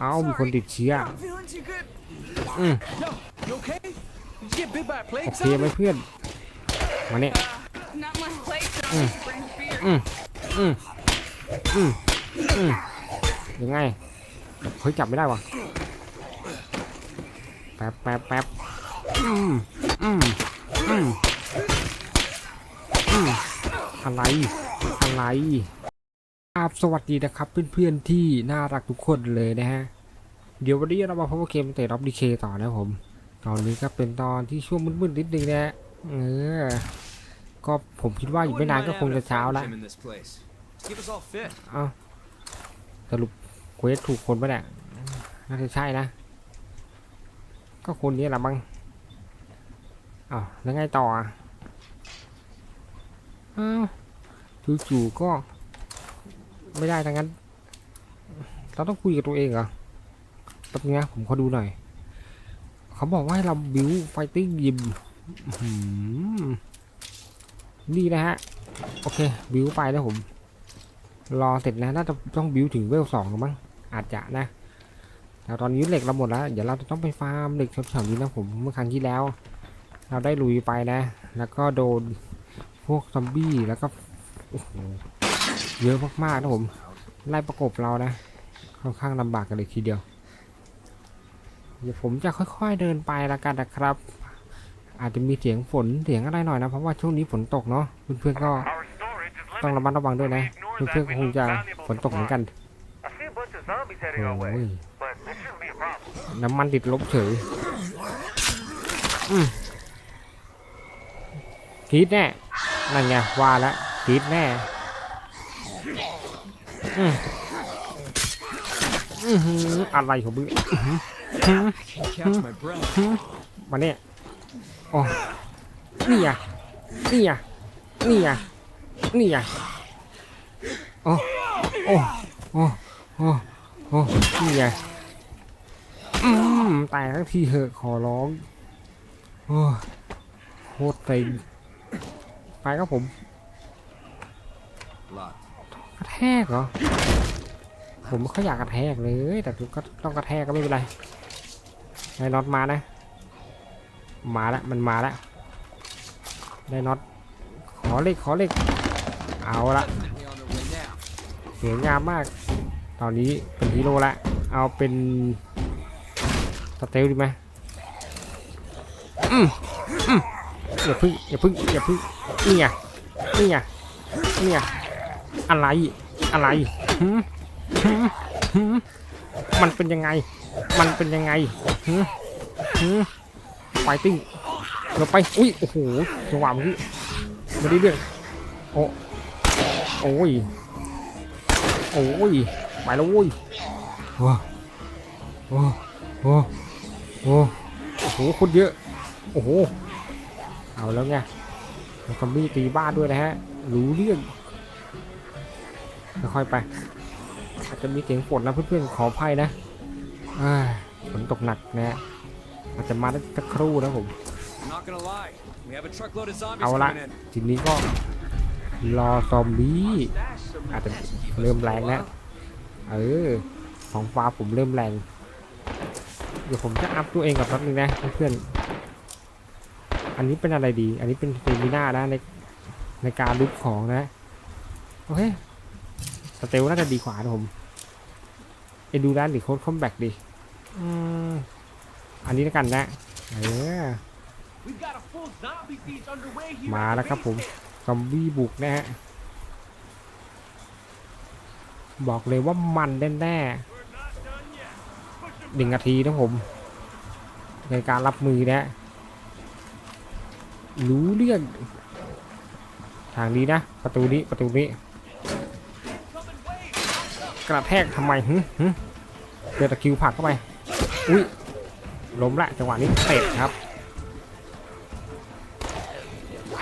เอ้ามีคนติดเชื้อ I'm feeling too good. อืม Yo, you okay? Did you get bit by a โอ plague เคไหม zombie? เพื่อน มาเนี่ย Not my place. Don't bring fear. อืมอืมอืมอืมยังไงเฮ้ยจับไม่ได้วะแป๊บแป๊บแป๊บอืมอืมอืมอืมอะไร อะไร รับสวัสดีนะครับเพื่อนๆที่น่ารักทุกคนเลยนะฮะ เดี๋ยววันนี้เรามาพบกับเกมเตะรับดีเคต่อนะผม ตอนนี้ก็เป็นตอนที่ช่วงมืดๆนิดนึงนะ เออ ก็ผมคิดว่าอีกไม่นานก็คงจะเช้าละเอาสรุปเควสถูกคนปะเนี่ยน่าจะใช่นะ ก็คนนี้แหละมั้งอ้าวแล้วไงต่ออ้าวจู่ๆก็ ไม่ได้ทั้งนั้น เราต้องคุยกับตัวเองเหรอแป๊บนึงนะผมขอดูหน่อย เขาบอกว่าให้เราบิวไฟติ้งยิมนี่นะฮะ โอเค บิวไปนะผม รอเสร็จนะน่าจะต้องบิวถึงเวลสองหรือมั้งอาจจะนะแต่ตอนนี้เหล็กเราหมดแล้ว เดี๋ยวเราจะต้องไปฟาร์มเหล็กแถวๆนี้นะผมเมื่อครั้งที่แล้ว เราได้ลุยไปนะ แล้วก็โดนพวกซอมบี้แล้วก็โอ้โห เยอะมากๆนะผม ไล่ประกบเรานะ ค่อนข้างลำบากกันเลยทีเดียว เดี๋ยวผมจะค่อยๆเดินไปละกันนะครับ อาจจะมีเสียงฝนเสียงอะไรหน่อยนะ เพราะว่าช่วงนี้ฝนตกเนาะเพื่อนๆก็ต้องระมัดระวังด้วยนะเพื่อนๆคงจะฝนตกเหมือนกันน้ำมันติดลบเฉยอืมกรีดแน่ นั่นไงว่าแล้วกรีดแน่ อะไรของมึงมาเนี่ยโอ้นี่อะนี่อะนี่อะนี่อะโอ้โอ้โอ้โอ้โอ้นี่ไงอืมตายทั้งทีเหอะขอร้อง โอ้โคตรเต็งไปครับผม Locked. แทกเหรอ ผมไม่ค่อยอยากกระแทกเลย แต่ทุกก็ต้องกระแทกก็ไม่เป็นไรไอ้น็อตมานะ มาแล้วมันมาแล้วได้น็อต ขอเล็กขอเล็กเอาละสวยงามมาก ตอนนี้เป็นฮีโร่ละ เอาเป็นสเตลดีไหมอืมอืมอย่าพึ่งอย่าพึ่งอย่าพึ่งนี่ไงนี่ไงนี่ไง อะไร อะไรหืมหืมหืมมันเป็นยังไง มันเป็นยังไงหืมหืมไฟติ้งเราไป อุ้ย โอ้โหจังหวะเมื่อกี้ไม่ได้เรื่องโอ้โอ้ย โอ้ย ไปแล้วโว้ยโอ้โอ้โอ้โอ้โอ้โหคนเยอะ โอ้โห เอาแล้วไงแล้วซอมบี้ตีบ้านด้วยนะฮะ รู้เรื่อง ค่อยๆไปอาจจะมีเสียงฝนนะเพื่อนๆขออภัยนะอ่าฝนตกหนักนะฮะอาจจะมาได้สักครู่นะผม I'm not gonna lie. We have a truckload of zombies เอาละ coming in. ทีนี้ก็รอซอมบี้อาจจะเริ่มแรงแล้วเออของฟ้าผมเริ่มแรง เดี๋ยวผมจะอัพตัวเองกับแป๊บนึงนะเพื่อนๆอันนี้เป็นอะไรดี อันนี้เป็นเซมิน่านะในในการลุกของนะ โอเค สเตลน่าจะดีกว่านะผมเอดูด้านหรือโค้ดคอมแบกดีอืมอันนี้แล้วกันนะเออ We've got a full zombie feast underway here. มาแล้วครับผมซอมบี้บุกนะฮะบอกเลยว่ามันแน่ๆหนึ่งนาทีนะผม ในการรับมือนะ รู้เรื่อง ทางนี้นะ ประตูนี้ประตูนี้ กระแทกทำไมหึหึเจอตะคิวผักเข้าไป อุ้ยล้มละจังหวะนี้เตะครับ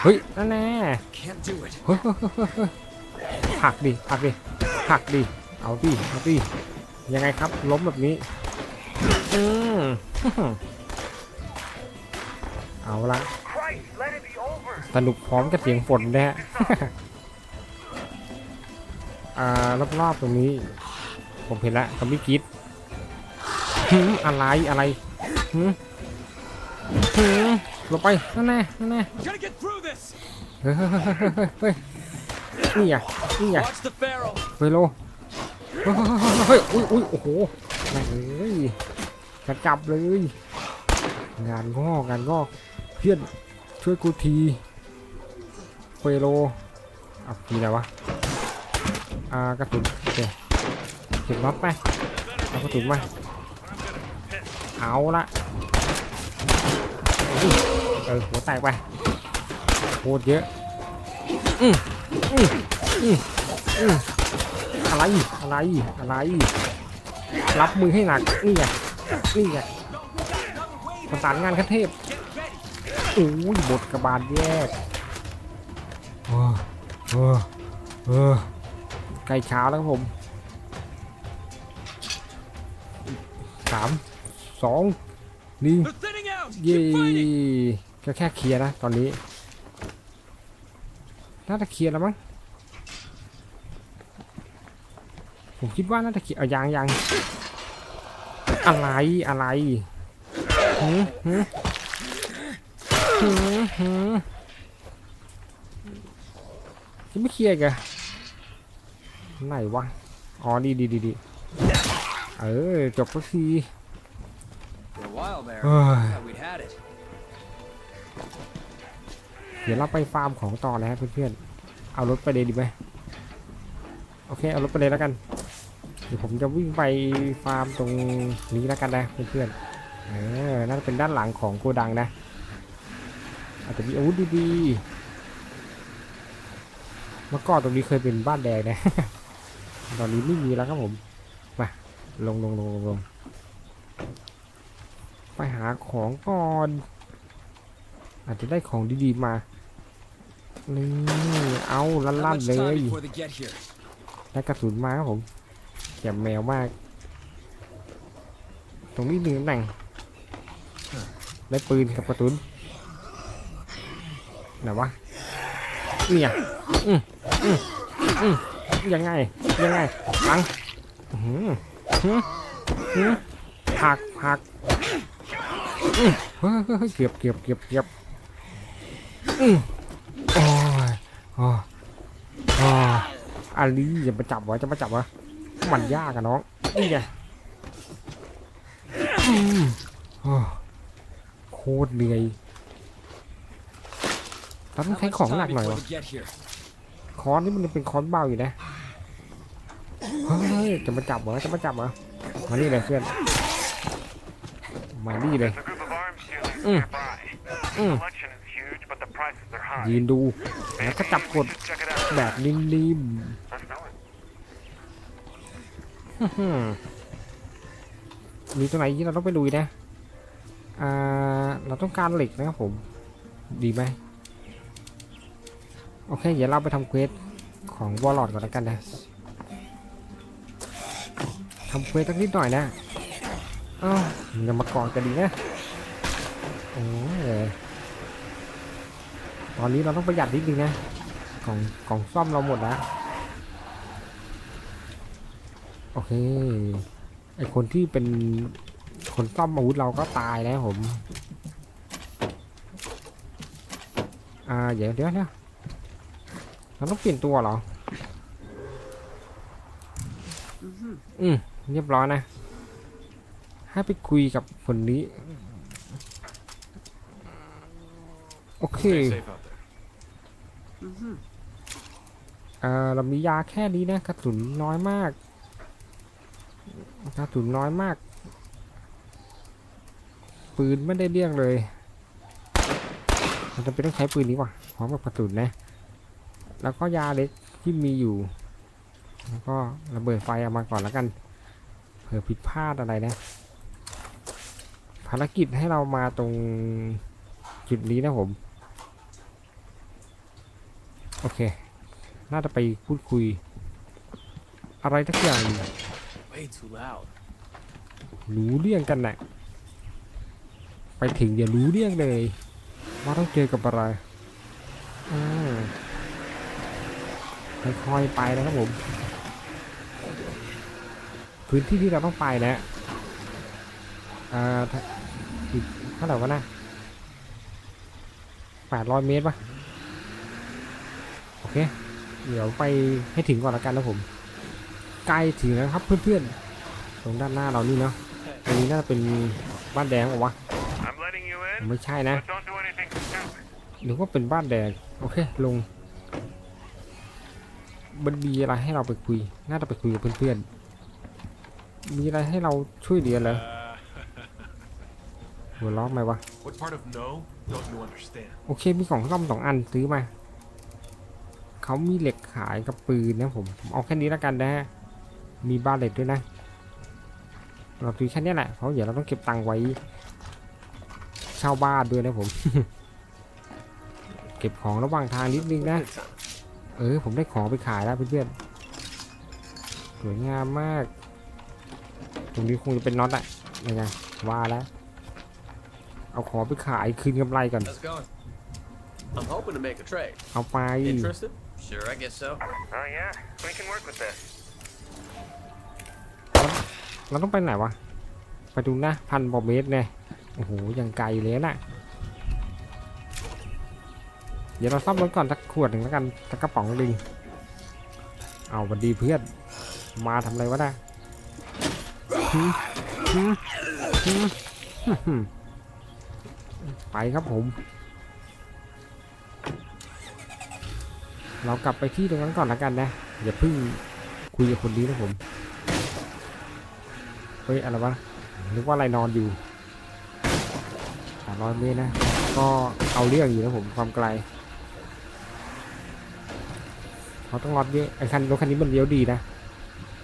เฮ้ยนั่นแน่ Can't do it. เฮ้ยหักดิหักดิหักดิเอาดิเอาดิยังไงครับล้มแบบนี้ อืมเอาละสนุกพร้อมกับเสียงฝนนะฮะ อ่ารอบๆตรงนี้ ผมเห็นละซอมบี้กรีดหืมอะไรอะไรหืมหืมลงไปนั่นแน่นั่นแน่ We're gonna get through this. เฮ้ยเฮ้ยเฮ้ยเฮ้ยเฮ้ยนี่ไงนี่ไง Watch the barrel. เฮโลเฮ้ยเฮ้ยเฮ้ยอุ้ยอุ้ยโอ้โหแม่งเอ้ยกระจับเลย งานงอกงานงอกเพื่อนช่วยกูทีเฟโลอะมีอะไรวะ อ่ากระสุนโอเคเก็บน็อตไปเอากระสุนมาเอาละเออหัวแตกไปโคตรเยอะอืมอืมอืมอืมอะไรอะไรอะไร รับมือให้หนักนี่ไงนี่ไงประสานงานขั้นเทพโอ้ยบทกระบาลแยกเออเออเออ ใกล้เช้าแล้วครับผมสามสองหนึ่ง They're thinning out. เย่ Keep fighting. ก็แค่เคลียร์นะตอนนี้ น่าจะเคลียร์แล้วมั้งผมคิดว่าน่าจะเคลียร์เอายางยางอะไรอะไรหืมหืมหืมหืมยังไม่เคลียร์อีกัน ไหนวะ อ๋อ ดีดีดีดีเออ จบสักที For a while there, Ugh. yeah, we'd had it. เดี๋ยวเราไปฟาร์มของต่อนะฮะเพื่อนๆ เอารถไปเลยดีไหมโอเค เอารถไปเลยแล้วกัน เดี๋ยวผมจะวิ่งไปฟาร์มตรงนี้แล้วกันนะเพื่อนๆ เออ น่าจะเป็นด้านหลังของโกดังนะ อาจจะมีอาวุธดีๆ เมื่อก่อนตรงนี้เคยเป็นบ้านแดงนะ ตอนนี้ไม่มีแล้วครับผมมาลงลงลงลงลงไปหาของก่อน อาจจะได้ของดีๆมา นี่ เอาลั่นๆเลยได้กระสุนมาครับผมแจ่มแมวมาก ตรงนี้หนึ่งตำแหน่งได้ปืนกับกระสุนไหนวะเนี่ยอืมอืมอืมยังไง ยังไงปังอื้อหือหือหือหักหักอืมเกือบเกือบเกือบเกือบอืมโอ้ยโอ้ยโอ้ยอาลีอย่ามาจับวะจะมาจับวะมันยากอะน้องนี่ไงอืมโอ้โคตรเหนื่อยต้องใช้ของหนักหน่อยวะค้อนนี่มันเป็นค้อนเบาอยู่นะ ยจะมาจับเหรอจะมาจับเหรอมานี่เลยเพื่อนมานี่เลย There's a group of arms dealers Mm. nearby. The Mm. selection is huge, but the prices are high. ยืนดูแล้วก็จับกด We should check it out. แบบนิ่ม Let's do it. ๆอื้อหือมีตรงไหนที่เราต้องไปลุยนะอ่าเราต้องการเหล็กนะครับผม ดีไหมโอเค เดี๋ยวเราไปทำเควสของวอลลอดก่อนแล้วกันนะ ทำเควสสักนิดหน่อยนะอ้าวอย่ามากอดกันดีนะโอ้ยตอนนี้เราต้องประหยัดนิดนึงนะของของซ่อมเราหมดแล้วโอเคไอคนที่เป็นคนซ่อมอาวุธเราก็ตายแล้วผมอ่าเดี๋ยวเดี๋ยวเดี๋ยวเราต้องเปลี่ยนตัวเหรออืม เรียบร้อยนะ ให้ไปคุยกับคนนี้ โอเค เอ่อเรามียาแค่นี้นะกระสุนน้อยมากกระสุนน้อยมาก ปืนไม่ได้เรียกเลยมันจะเป็นต้องใช้ปืนนี้ว่ะพร้อมกับกระสุนนะ แล้วก็ยาเล็กที่มีอยู่ แล้วก็ระเบิดไฟเอามาก่อนแล้วกัน เผื่อผิดพลาดอะไรนะ ภารกิจให้เรามาตรงจุดนี้นะผม โอเค น่าจะไปพูดคุย อะไรทักอย่าง Way too loud. รู้เรื่องกันนะไปถึงอย่ารู้เรื่องเลย ว่าต้องเจอกับอะไรอ่าค่อยๆไปนะครับผม พื้นที่ที่เราต้องไปนะอ่าถ้าอีกเท่าไหร่วะนะแปดร้อยเมตรปะโอเค เดี๋ยวไปให้ถึงก่อนละกันนะผม ใกล้ถึงแล้วครับเพื่อนๆ ตรงด้านหน้าเรานี่เนาะตรงนี้น่าจะเป็นบ้านแดงเปล่าวะ ไม่ใช่นะ หรือว่าเป็นบ้านแดง โอเค ลงมันมีอะไรให้เราไปคุย น่าจะไปคุยกับเพื่อนๆ มีอะไรให้เราช่วยเหลือเหรอ หัวล้อไหมวะ What part of no don't you understand? โอเค มีของซ่อมสองอันซื้อมา เขามีเหล็กขายกับปืนนะผม ผมเอาแค่นี้แล้วกันนะฮะ มีบาเลตด้วยนะ เราซื้อแค่นี้แหละ เพราะเดี๋ยวเราต้องเก็บตังค์ไว้เช่าบ้านด้วยนะผม เก็บของระหว่างทางนิดนึงนะ เออ ผมได้ของไปขายแล้วเพื่อนๆ สวยงามมากต รงนี้คงจะเป็นน็อตอะยังไงว่าแล้ว เอาของไปขายคืนกำไรก่อน How's it going? I'm hoping to make a trade. เอาไป Interested? Sure, I guess so. Oh yeah, we can work with this. เราต้องไปไหนวะ ไปดูนะพันกว่าเมตรเนี่ยโอ้โหยังไกลเลยนะเดี๋ยวเราซ่อมรถก่อนสักขวดหนึ่งแล้วกันสักกระป๋องหนึ่งเอาบันดีเพื่อน มาทำอะไรวะน่ะหืมหืมหืมหืม ไปครับผม เรากลับไปที่ตรงนั้นก่อนล้วกันนะ อย่าเพิ่งคุยกับคนนี้นะผม เฮ้ย อะไรวะ นึกว่าอะไรนอนอยู่สามร้อยเมตรนะ ก็เอาเรื่องอยู่นะผมความไกลเขาต้องรอดเยอะไอ้คันรถคันนี้มันเลี้ยวดีนะ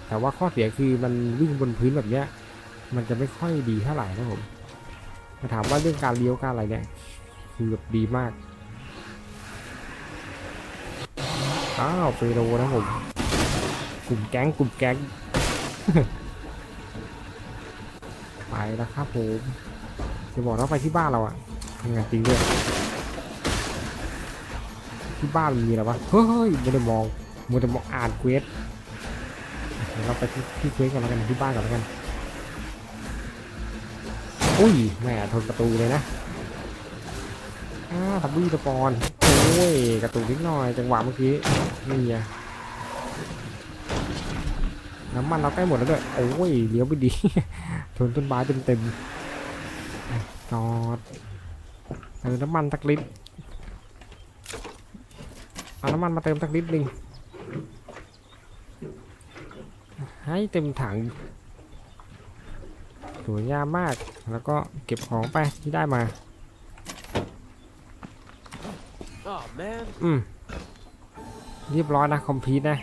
แต่ว่าข้อเสียคือมันวิ่งบนพื้นแบบเนี้ย มันจะไม่ค่อยดีเท่าไหร่นะผมมาถามว่าเรื่องการเลี้ยวการอะไรเนี่ย คือแบบดีมาก อ้าวเปโรนะผม กลุ่มแก๊งกลุ่มแก๊ง ไปแล้วครับผมจะบอกว่าไปที่บ้านเราอะทำงานจริงด้วยที่บ้านมันมีอะไรวะ เฮ้ยไม่ได้มองมัวแต่มองอ่านเควส เดี๋ยวเราไปที่ที่เควสกันแล้วกันที่บ้านก่อนแล้วกัน อุ้ยแม่ทนประตูเลยนะอ้าทับบี้ตะปอนโอ้ยกระตุกนิดหน่อยจังหวะเมื่อกี้นี่ไงน้ำมันเราใกล้หมดแล้วด้วยโอ้ยเลี้ยวไปดีชนต้นไม้เต็มเต็มๆอะจอดเติมน้ำมันสักลิตรเอาน้ำมันมาเติมสักลิตรหนึ่ง ให้เต็มถังสวยงามมากแล้วก็เก็บของไปที่ได้มา อืม เรียบร้อยนะ คอมพิวนะ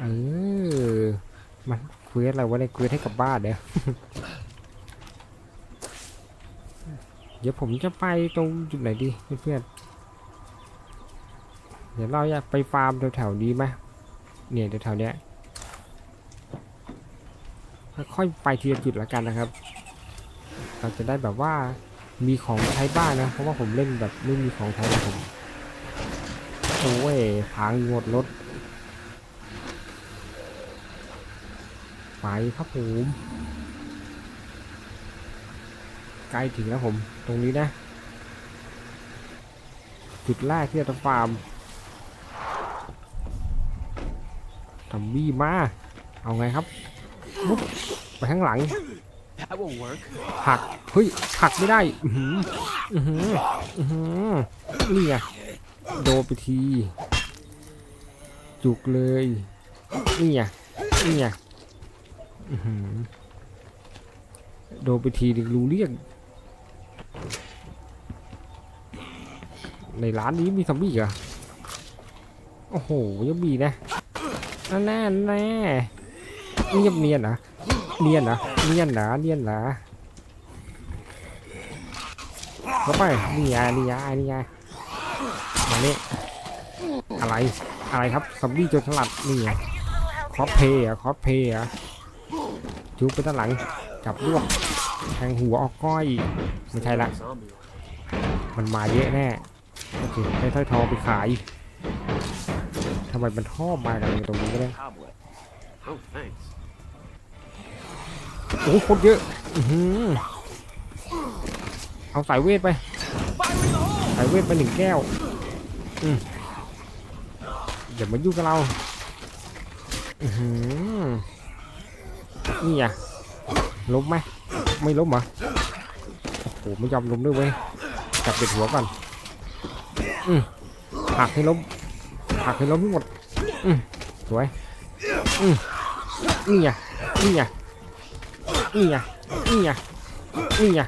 เออ มันเควสอะไรวะเนี่ยเควสให้กับบ้านเดี๋ยวเดี๋ยวผมจะไปตรงจุดไหนดีเพื่อนเดี๋ยวเราอยากไปฟาร์มแถวๆนี้ไหมเนี่ยแถวๆเนี้ย ค่อยไปทีละจุดแล้วกันนะครับ เราจะได้แบบว่ามีของใช้บ้างนะ เพราะว่าผมเล่นแบบไม่มีของใช้นะผมโอ้ยพังหมดรถไปครับผมใกล้ถึงแล้วผมตรงนี้นะ จุดแรกที่จะฟาร์มทำบีมา เอาไงครับ ปุ๊บไปข้างหลัง That will work. ผลัก เฮ้ยผลักไม่ได้ อือหืออือหืออือหือนี่ไงโดนไปที จุกเลย นี่ไงนี่ไงอื้อหือโดนไปทีดึงรู้เรื่องในร้านนี้มีซอมบี้เหรอ โอ้โหยังมีนะนั่นแน่แน่ เงียบเนียนเหรอเนียนเหรอเนียนเหรอเนียนเหรอเข้าไปนี่ไงนี่ไงนี่ไงมาเนี่อะไรอะไรครับซอมบี้โจรสลัดนี่ไงคอสเพย์อะคอสเพย์อะจุบไปด้านหลังจับรวบแทงหัวออกก้อยไม่ใช่ละมันมาเยอะแน่โอเคได้ถ้อยทองไปขายทำไมมันท่อมากันตรงนี้ก็ได้ โอ้โหโคตรเยอะอเอาสายเวทไป สายเวทไปหนึ่งแก้วอย่ามายุ่งกับเราอืนี่อะล้มไหมไม่ล้มเหรอโอ้โหไม่ยอมล้มด้วยเว้ยจับเด็ดหัวก่อนอืมหักให้ล้มผลักให้ล้มทั้งหมดอืมสวยอืมนี่ไงนี่ไง นี่ไงนี่ไงนี่ไง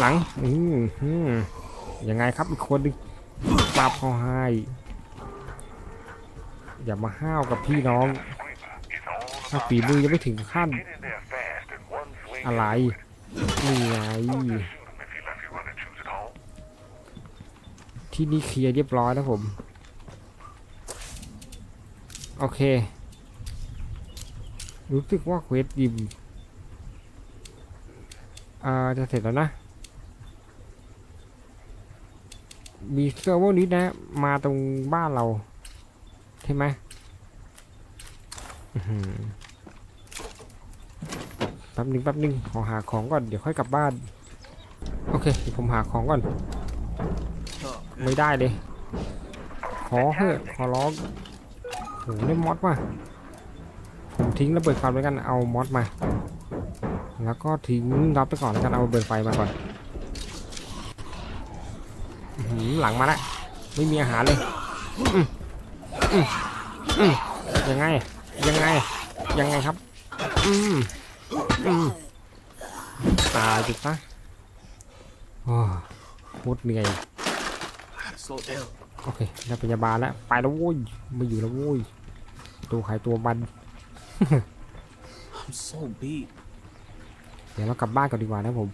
หลังอืมอืมยังไงครับอีกคนหนึงปราบเขาให้อย่ามาห้าวกับพี่น้องถ้าฝีมือยังไม่ถึงขั้น อะไรนี่ไงที่นี่เคลียร์เรียบร้อยแล้วผม โอเค รู้สึกว่าเควสยิม อ่าจะเสร็จแล้วนะมีเซิร์ฟเวอร์นี้นะ มาตรงบ้านเรา ใช่ไหมแป๊บหนึงแป๊บหนึงขอหาของก่อน เดี๋ยวค่อยกลับบ้าน โอเค ผมหาของก่อน ไม่ได้เลย ขอเถอะขอร้องโหได้มอดมาผมทิ้งระเบิดไฟแล้วกัน เอามอดมา แล้วก็ทิ้งรับไปก่อนแล้วกันเอาเบิดไฟมาก่อนหลังมาแล้วไม่มีอาหารเลยยังไง ยังไง ยังไงครับ อืมอืมตายจุดซะโอ้โคตรเหนื่อยโอเคได้พยาบาลแล้ว ไปแล้วโว้ยไม่อยู่แล้วโว้ยตัวใครตัวมัน I'm so beat. เดี๋ยวเรากลับบ้านก่อนดีกว่านะผม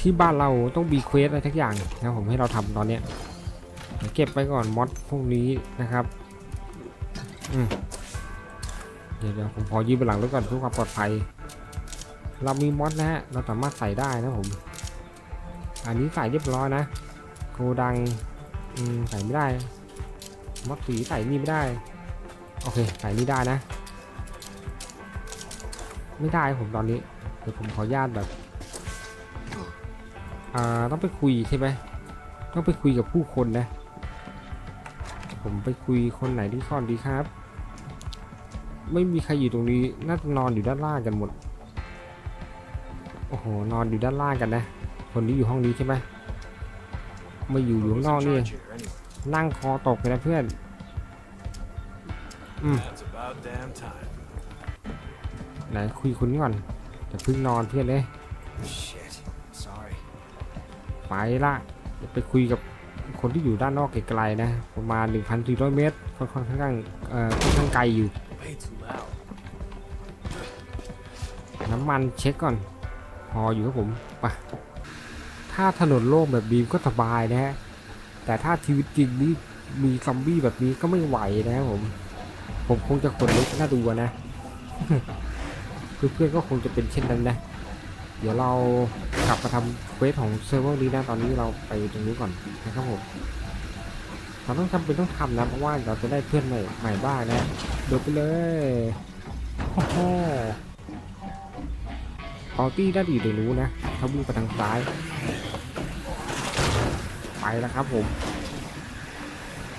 ที่บ้านเราต้องมีเควสอะไรทักอย่างนะผมให้เราทำตอนเนี้ยเก็บไปก่อนมอดพวกนี้นะครับเดี๋ยวเดี๋ยวผมขอยืมไปหลังรถก่อนเพื่อความปลอดภัย เรามีมอดนะฮะเราสามารถใส่ได้นะผม อันนี้ใส่เรียบร้อยนะโกดังใส่ไม่ได้มอดสีใส่นี่ไม่ได้ โอเค ใส่นี่ได้นะ ไม่ได้ผมตอนนี้ เดี๋ยวผมขออนุญาตแบบ อ่าต้องไปคุยใช่ไหมต้องไปคุยกับผู้คนนะ ผมไปคุยคนไหนที่ก่อนดีครับ ไม่มีใครอยู่ตรงนี้น่าจะนอนอยู่ด้านล่างกันหมด โอ้โหนอนอยู่ด้านล่างกันนะ คนนี้อยู่ห้องนี้ใช่ไหมไม่อยู่อยู่ข้างนอกนี่ Charge here, anyway. นั่งคอตกเลยนะเพื่อน That's about damn time. ไหนคุยคุณก่อนจะพึ่งนอนเพื่อนเลย Shit. Sorry. ไปละเดี๋ยวไปคุยกับคนที่อยู่ด้านนอกไกลๆนะ ประมาณ 1,400 เมตรค่อนข้างเอ่อค่อนข้างไกลอยู่ Way too loud. น้ำมันเช็คก่อน พออยู่ครับผมไปถ้าถนนโล่งแบบบีมก็สบายนะฮะ แต่ถ้าชีวิตจริงนี่มีซอมบี้แบบนี้ก็ไม่ไหวนะครับผม ผมคงจะขนลุกน่าดูอะ เพื่อนๆก็คงจะเป็นเช่นนั้นนะ เดี๋ยวเรากลับมาทำเควสของเซิร์ฟเวอร์นี้นะตอนนี้เราไปตรงนี้ก่อนนะครับผมเราต้องทำเป็นต้องทำนะเพราะว่าเราจะได้เพื่อนใหม่ใหม่บ้างนะเดินไปเลยโอ้โหออตี้ได้ดีตรงนู้นะเขาวิ่งไปทางซ้าย ไปแล้วครับผม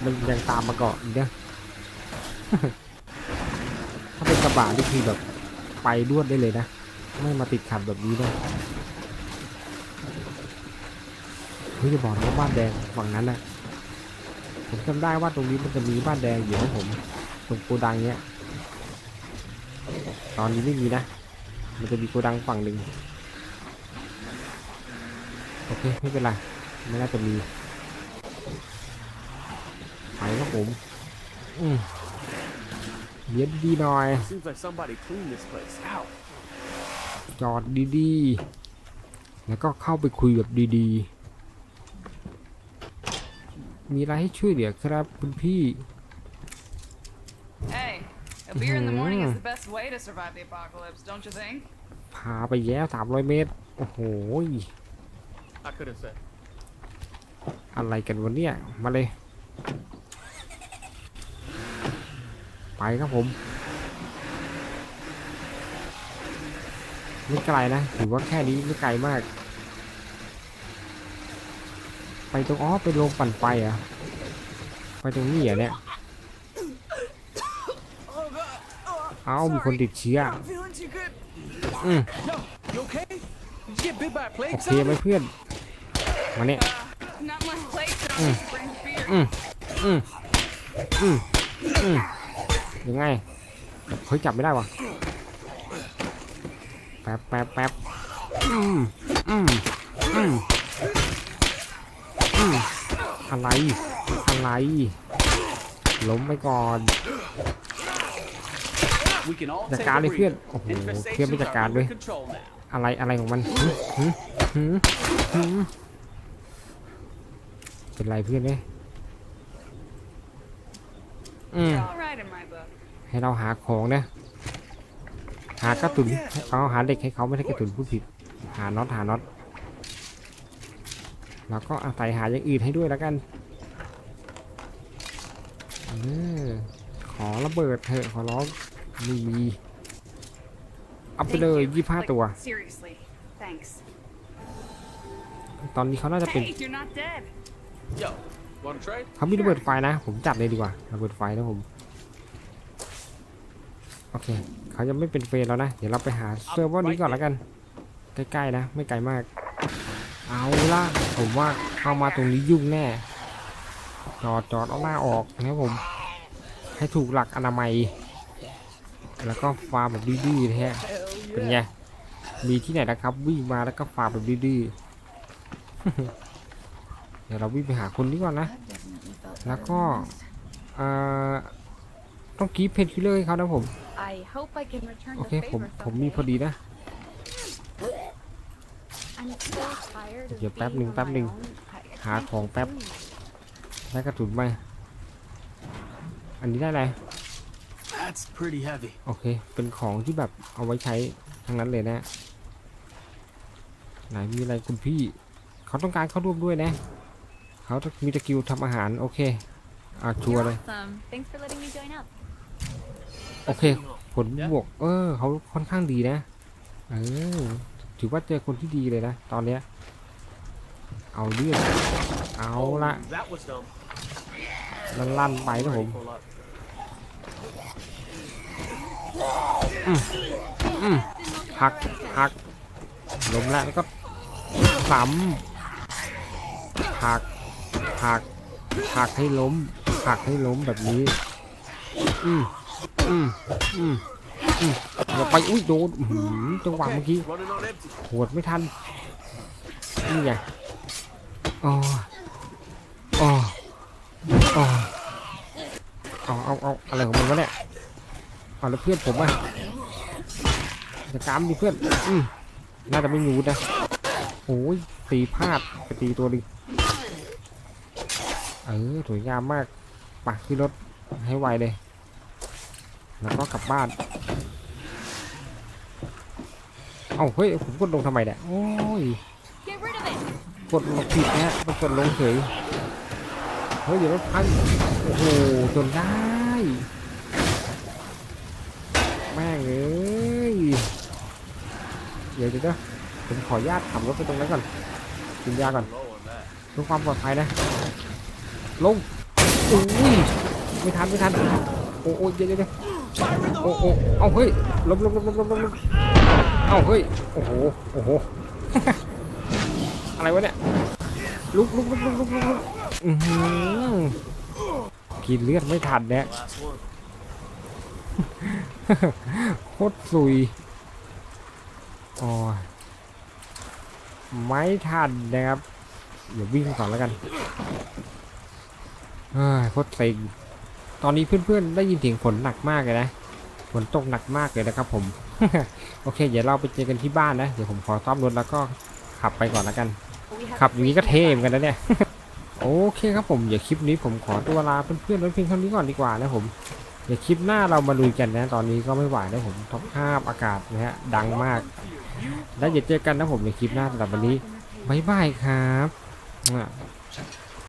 มันยังตามมาเกาะอีกนะถ้าเป็นกระบะนี่คือแบบ ไปรวดได้เลยนะ ไม่มาติดขัดแบบนี้นะเฮ้ยจะบอกนะว่าบ้านแดงฝั่งนั้นนะผมจำได้ว่าตรงนี้มันจะมีบ้านแดงอยู่นะผม ตรงโกดังเนี้ย ตอนนี้ไม่มีนะ มันจะมีโกดังฝั่งหนึ่งโอเคไม่เป็นไรไม่น่าจะมีไปครับผม อืม เย็นดีหน่อย Seems like somebody cleaned this place out. จอดดีๆ แล้วก็เข้าไปคุยแบบดีๆ มีอะไรให้ช่วยเหลือครับคุณพี่ Hey, a beer in the morning is Mhm. the best way to survive the apocalypse, don't you think? พาไปแย้สามร้อยเมตร โอ้โห I could have said. อะไรกันวันเนี้ยมาเลย ไปครับผมไม่ไกลนะถือว่าแค่นี้ไม่ไกลมาก ไปตรงอ๋อไปลงปั่นไฟเหรอะไปตรงนี้เหรอเนี่ยเอามีคนติดเชื้อ Not feeling too good. อืม Yo, you okay? Did you get bit by a โอ plague เคไหม zombie? เพื่อน มาเนี่ย Not my legs that Mm. always bring fear. อืมอืมอืมอืม ยังไงเฮ้ยจับไม่ได้วะแป๊บแป๊บแป๊บอืมอืมอืมอืมอะไรอะไรล้มไปก่อนจัดการเลยเพื่อนโอ้โหเพื่อนไม่จัดการเลยอะไรอะไรของมันเป็นไรเพื่อนเนี่ยอืม You're all right in my book. ให้เราหาของนะ หากระตุนเอาหาเด็กให้เขาไม่ใช่กระตุนผู้ผิด หาน็อตหาน็อตแล้วก็อาศัยหาอย่างอื่นให้ด้วยแล้วกันเออขอระเบิดเถอะขอร้องไม่มีเอาไป Thank เลย you. ยี่ห้า Like, ตัว Seriously. Thanks. ตอนนี้เขาน่าจะเป็น Hey, you're not dead. Yo, wanna trade? เขามีระเบิดไฟนะ ผมจัดเลยดีกว่าระเบิดไฟนะผมโอเคเขายังไม่เป็นเฟรนแล้วนะ เดี๋ยวเราไปหาเซิร์ฟเวอร์นี้ก่อนแล้วกัน ใกล้ๆนะ ไม่ไกลมาก เอาล่ะ ผมว่าเข้ามาตรงนี้ยุ่งแน่ จอดจอดเอาหน้าออกนะครับผม ให้ถูกหลักอนามัย แล้วก็ฟาร์มแบบดื้อๆนะฮะ เป็นไง มีที่ไหนนะครับ วิ่งมาแล้วก็ฟาร์มแบบดื้อๆเดี๋ยวเราวิ่งไปหาคนนี้ก่อนนะ แล้วก็เอ่อต้องกีบเพนคิลเลอร์ให้เขานะผม I hope I can return โอ the เคผม favor ผมมีพอ someday. ดีนะ I'm so tired of เดี๋ยวแป๊บ being หนึ่ง on แป๊บ my หนึ่ง own. I- I หา can't ของแป๊บ breathe. ได้กระสุนมาอันนี้ได้อะไร That's pretty heavy. โอเค เป็นของที่แบบเอาไว้ใช้ทั้งนั้นเลยนะ ไหนมีอะไรคุณพี่ เขาต้องการเข้าร่วมด้วยนะ เขาต้องมีตะกิวทำอาหาร โอเค อ่าชัวร์ You're เลย awesome. Thanks for letting me join up. โอเค ผลบวก เออเขาค่อนข้างดีนะ เออ ถือว่าเจอคนที่ดีเลยนะ ตอนเนี้ย เอาเรื่องเอาละ That was dumb. ลั่นลั่นๆไปนะผม Pull up. หักหักล้มแล้วแล้วก็ซ้ำหักหักหักให้ล้มหักให้ล้มแบบนี้ อืม อืมอืมอืมอย่าไปอุ้ยโดนอื้อหือจังหวะเมื่อกี้ running on empty. หวดไม่ทัน นี่ไงอ๋ออ๋ออ๋อเอาเอาเอาอะไรของมันวะเนี่ยเอาแล้วเพื่อนผมอะจะกามดิเพื่อน อืมน่าจะไม่งูนะโอ้ยตีพลาดไปตีตัวดึงเออสวยงามมากปักขึ้นรถให้ไวเลย แล้วก็กลับบ้าน เอ้าเฮ้ยผมกดลงทำไมเนี่ยโอ้ยกดลงผิดนะมันกดลงเฉยเฮ้ยเดี๋ยวรถพังโอ้โหจนได้ แม่งเอ้ยเดี๋ยวเดี๋ยวเดี๋ยวผมขออนุญาตขับรถไปตรงนั้นก่อนกินยาก่อนเพื่อความปลอดภัยนะ ลงอุ้ยไม่ทันไม่ทันโอ้โอ้เยเดี๋ยวเดี๋ยว โอ้โอ้เอาเฮ้ยลบลบลบลบลบลบเอาเฮ้ย โอ้โห โอ้โห อะไรวะเนี่ย ลุกลุกลุกลุกลุกลุกลุกอื้อหือกินเลือดไม่ทันเนี่ยโคตรซุยโอ้ยไม่ทันนะครับ เดี๋ยววิ่งก่อนแล้วกันเฮ้ยโคตรเซ็ง ตอนนี้เพื่อนๆได้ยินเสียงฝนหนักมากเลยนะฝนตกหนักมากเลยนะครับ ผม โอเค เดี๋ยวเราไปเจอกันที่บ้านนะเดี๋ยวผมขอซ่อมรถแล้วก็ขับไปก่อนแล้วกัน ขับอย่างนี้ก็เท่เหมือนกันนะเนี่ยโอเคครับผมเดี๋ยวคลิปนี้ผมขอตัวลาเพื่อนๆไว้เพียงเท่านี้ก่อนดีกว่านะผมเดี๋ยวคลิปหน้าเรามาลุยกันนะ ตอนนี้ก็ไม่ไหวนะผมท็อปภาพอากาศนะฮะดังมาก แล้วเดี๋ยวเจอกันนะผมในคลิปหน้าสำหรับวันนี้บ๊ายบายครับ